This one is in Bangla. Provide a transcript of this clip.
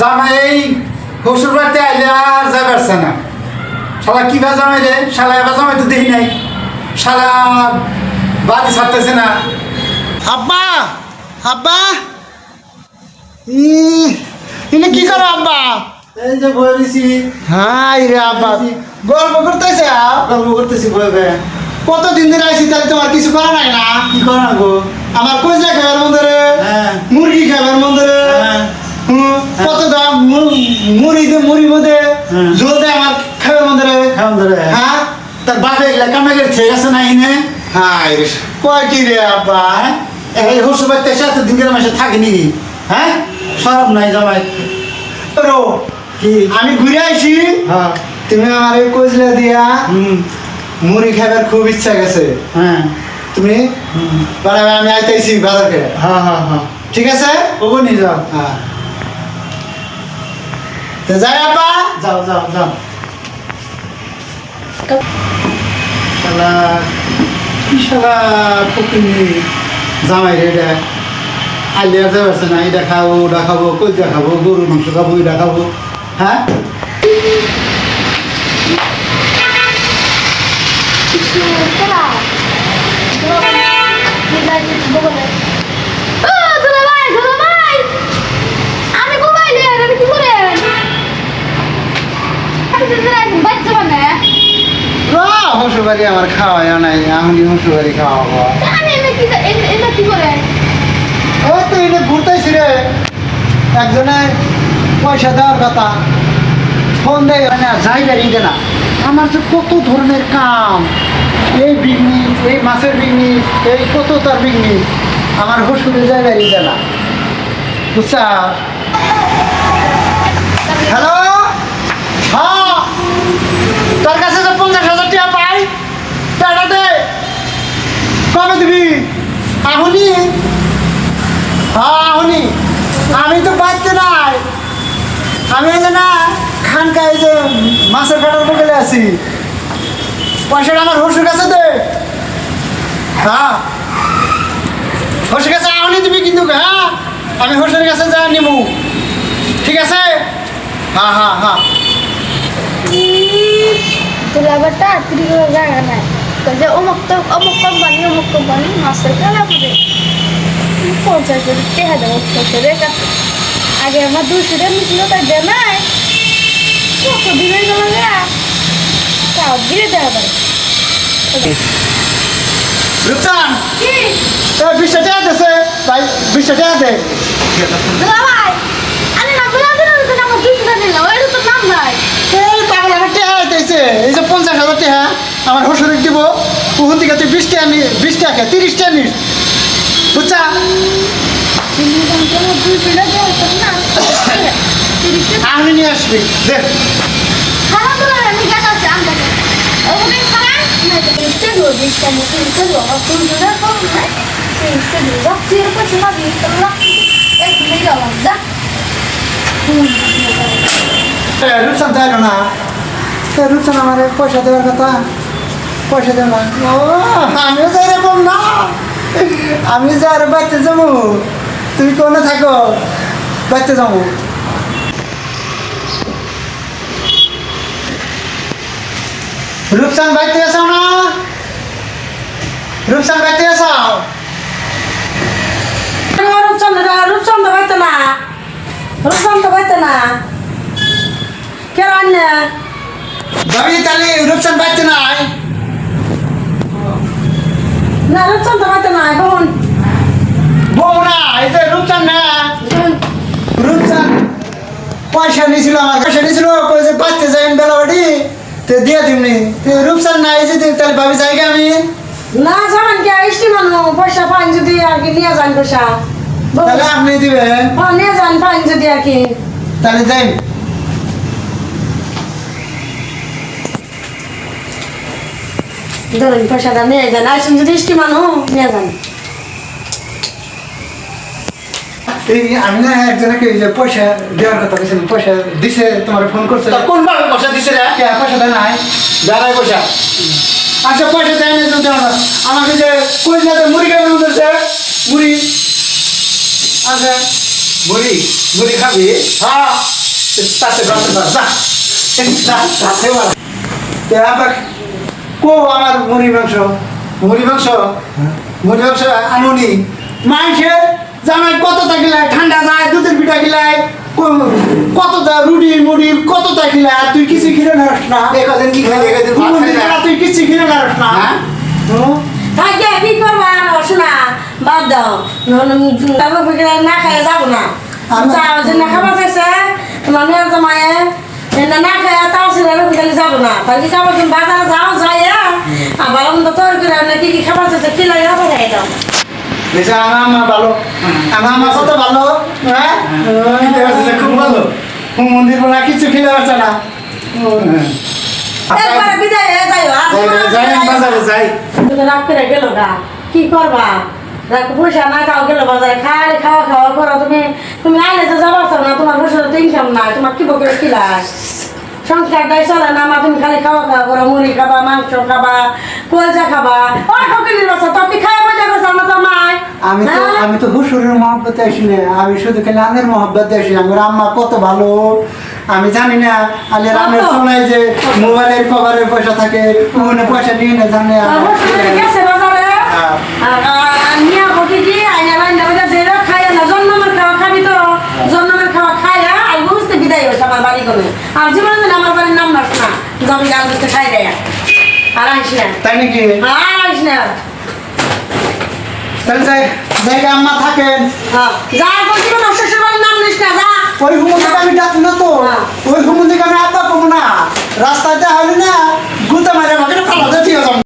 জামাই এই শ্বশুর বাড়িতে আইলে আর যাই পারছে না। শালা কিবা জামাই রে? শালা এবার জামাই তো দেখি নাই। শালা বাড়ি ছাড়তেছে না। আব্বা আব্বা। ইনে কি করো আব্বা? এই যে রয়েছি হাই রে আব্বা। গল্প করতেছে? গল্প করতেছি বয়ে কতদিন ধরে আইসি তাহলে তোমার কিছু করা নাই না? কি করা গো? আমার কইজা খাবার মন্দিরে হ্যাঁ। মুরগি খাবার মন্দিরে মু- মুড়ি মধ্যে হ্যাঁ। দে আমার খাবার মন্দিরে খাওয়ান ধরে হ্যাঁ? তার বাপে এগুলা কামাই ঠিক আছে না ইনে হাই রে। কয় কি রে আব্বা হ্যাঁ? এই বাড়িতে এসে এত দিন মাসে থাকিনি হ্যাঁ? সরব নাই জামাই। রো কি? আমি ঘুরে আইছি। হ্যাঁ। তুমি আমার কইজলা দিয়া হুম। মুড়ি খাবার খুব ইচ্ছা গেছে। হ্যাঁ। তুমি। আমি আইতেছি বাজার করে হ্যাঁ হ্যাঁ হ্যাঁ। ঠিক আছে? ওগো নিয়ে যাও। হ্যাঁ। তো যাই আব্বা। যাও যাও যাও। শালা কি শালা ফকিনি জামাই রে এটা? আইলে আর যাবে না এটা খাব ওটা খাব কইটা খাব গরুর মাংস খাব এটা খাব। হ্যাঁ? শ্বশুরবাড়ি আমার খাওয়াই নাই আমি শ্বশুরবাড়ি খাওয়াবো। ও তো এটা ঘুরতেছি রে। একজনে পয়সা দেওয়ার কথা। ফোন দেয় না যাই গাড়ি না। আমার যে কত ধরনের কাম। এই বিজনেস এই মাছের বিজনেস এই কত তার বিজনেস আমার শ্বশুরে গাড়ি না। বুঝছা হ্যালো? হ্যাঁ? তোর কাছে যে পঞ্চাশ হাজার টাকা পাই টাকা দে কবে দিবি আহুনি হ্যাঁ আহুনি আমি তো বাড়তে নাই আমি যে না খানকা এই যে মাছের কাটার বগলে আছি। পয়সাটা আমার হসুর কাছে দে। হ্যাঁ। হসুর কাছে আহুনি দিবি কিন্তু হ্যাঁ? আমি হসুর কাছে যা নিমু। ঠিক আছে? হ্যাঁ হ্যাঁ হ্যাঁ। তুলা আবার তাড়াতাড়ি করে জায়গা নাই। যে অমুক তো অমুক কোম্পানি অমুক কোম্পানি, মাছের খেলা করে পঞ্চাশ হাজার টেহা দেবো কাছে আগে আমার দুশো টাকা তাই দেয় নাই। কত দিনের গেল তাও দিয়ে দেওয়া ভাই বিশটা টাকা দেছে। ভাই বিশটা টাকা দে। আমার এই যে পঞ্চাশ হাজার টাকা হসুরে দিব। ওখান থেকে তুই বিশ টাকা বিশ টাকা তিরিশ টাকা নিস বুঝছা দুশো টাকা না তিরিশ টাকা আমি নিয়ে আসবি দেখ রূপসান চাইলো না। রূপসান আমার পয়সা দেওয়ার কথা। পয়সা দেব না ও আমিও যাই এরকম না। আমি যে আর বাড়তে যাব তুমি কোনে থাকো? বাড়তে যাব। রূপসান বাড়তে আসাও না? রূপসান বাড়তে আসাও? রূপচন্দ্র রূপচন্দ্র পাইতো না। রূপচন্দ্র পাইতো না। কে রান্না? ভাবি তাহলে রূপসান বাড়তে নাই? না রূপচন্দ্র পাইতো না বোন। বউ না এই যে রূপসান না। রূপসান পয়সা নিয়েছিল আমার পয়সা তো দিয়ে দিমনি তো রূপসান না যে দিন তাহলে ভাবি যাই আমি। না যাবেন কে ইষ্টি মানু পয়সা পাইন যদি আর কি নিয়ে যান পয়সা। তাহলে আপনি দিবেন। হ্যাঁ, নিয়ে যান পাইন যদি আর কি। তাহলে যাই ধরুন পয়সাটা নিয়ে যান। আসুন যদি ইষ্টি মানু নিয়ে যান। এই আমি না একজনকে যে পয়সা দেওয়ার কথা বলছিলাম পয়সা দিছে তোমার ফোন করছে। কোন ভাবে পয়সা দিছে রে? কে পয়সা দেয় নাই। যারাই পয়সা? আচ্ছা পয়সা দেয় না তো দেওয়া না। আমাকে যে কই যাতে মুড়ি খাবে বলতেছে মুড়ি। আচ্ছা। মুড়ি? মুড়ি খাবি? হ্যাঁ। তাতে বাড়তে পার যা। যা, তাতে বাড়। তে আবার কো আমার মুড়ি মাংস? মুড়ি মাংস? মুড়ি মাংস আনুনি। মাংসের জামাই কত থাকিলাই ঠান্ডা যায় দুধের পিঠা খিলাই কত দা রুটি মুড়ি কত তা খিলাই তুই কিছু খিলে নারস না। একদিন কি খালি একদিন ভাত খাই না তুই কিছু নারস না হ্যাঁ? হুম? থাকে কি করবা? আর শোনা বাদ দাও। তারপর বিকেলে না খাই যাব না। আমি- যাও যে না খাবার চাইছে। তোমার মেয়ের জামাইয়ে না না খাই তাও ছিল বিকেলে যাব না। তাহলে যাব তুমি বাজারে যাও যাই আবার মন্দ তৈরি করে না কি কি খাবার চাইছে কি লাগে খাবার খাই দাও দেখছি আমার আম্মা ভালো। আমার আম্মা কত ভালো হ্যাঁ? খুব ভালো। মন্দির বলা কিছু খেলে পারছে না। গা। কি করবা? পয়সা না খাও গেল বাজারে খালি খাওয়া খাওয়া করো তুমি তুমি আইলে তো যাবার না তোমার বসে তো ইনকাম নাই তোমার কি বকে লাগ সংসারটাই চলে না মা তুমি খালি খাওয়া খাওয়া করো মুড়ি খাবা মাংস খাবা কলজা খাবা ওই বাচ্চা তো কি খাওয়া মজা করছ আমার তো মাই আমি তো হ্যাঁ? আমি তো মহব্বতে আসি না আমি শুধু খালি আমের মহব্বতে আসি আমার আম্মা কত ভালো আমি জানি না আলে রামের? সময় যে মোবাইলের কভারের পয়সা থাকে মনে পয়সা নিয়ে না জানে আর হ্যাঁ। আর, নিয়া কি আইনা রান্না বাজা দেরো খায় না জন্মের খাওয়া খাবি তো জন্মের খাওয়া খায়া আর বুঝতে বিদায় হয়েছে আমার বাড়ি করে আর জীবনে দিন আমার বাড়ির নাম রাখ না জমি গান বুঝতে খাই দেয় আর আইস না তাই নাকি আর আইস না তাহলে যাই জায়গা আম্মা থাকেন। হ্যাঁ, যা শ্বশুর বাড়ির নাম নিস না যা। ওই হুমন্দিকে আমি ডাকি না তো। হ্যাঁ। ওই হুমন্দিকে আমি আব্বা কমো না। রাস্তাতে হলে না গুতে মারে আমাকে ফালা দিয়ে যাব।